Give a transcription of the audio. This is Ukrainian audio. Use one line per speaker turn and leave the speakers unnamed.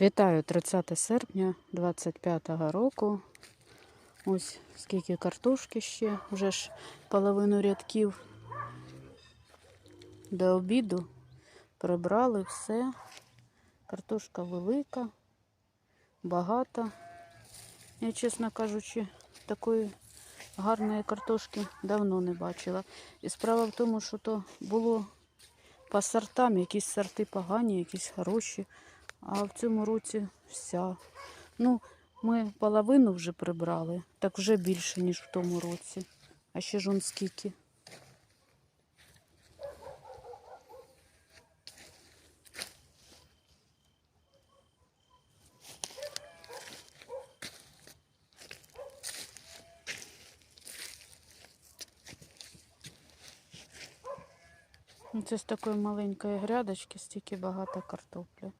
Вітаю 30 серпня 25 року. Ось скільки картошки ще, вже ж половину рядків до обіду прибрали все. Картошка велика, багата. Я, чесно кажучи, такої гарної картошки давно не бачила. І справа в тому, що то було по сортам, якісь сорти погані, якісь хороші. А в цьому році вся. Ну, ми половину вже прибрали, так вже більше, ніж в тому році. А ще ж он скільки. Ну, Це з такої маленької грядочки стільки багато картоплі.